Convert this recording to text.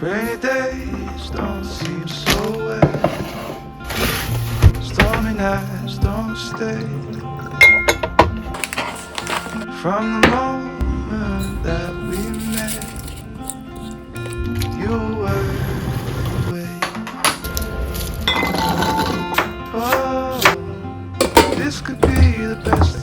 Rainy days don't seem so bad. Stormy nights don't stay. From the moment that we met, you were away. Oh, this could be the best.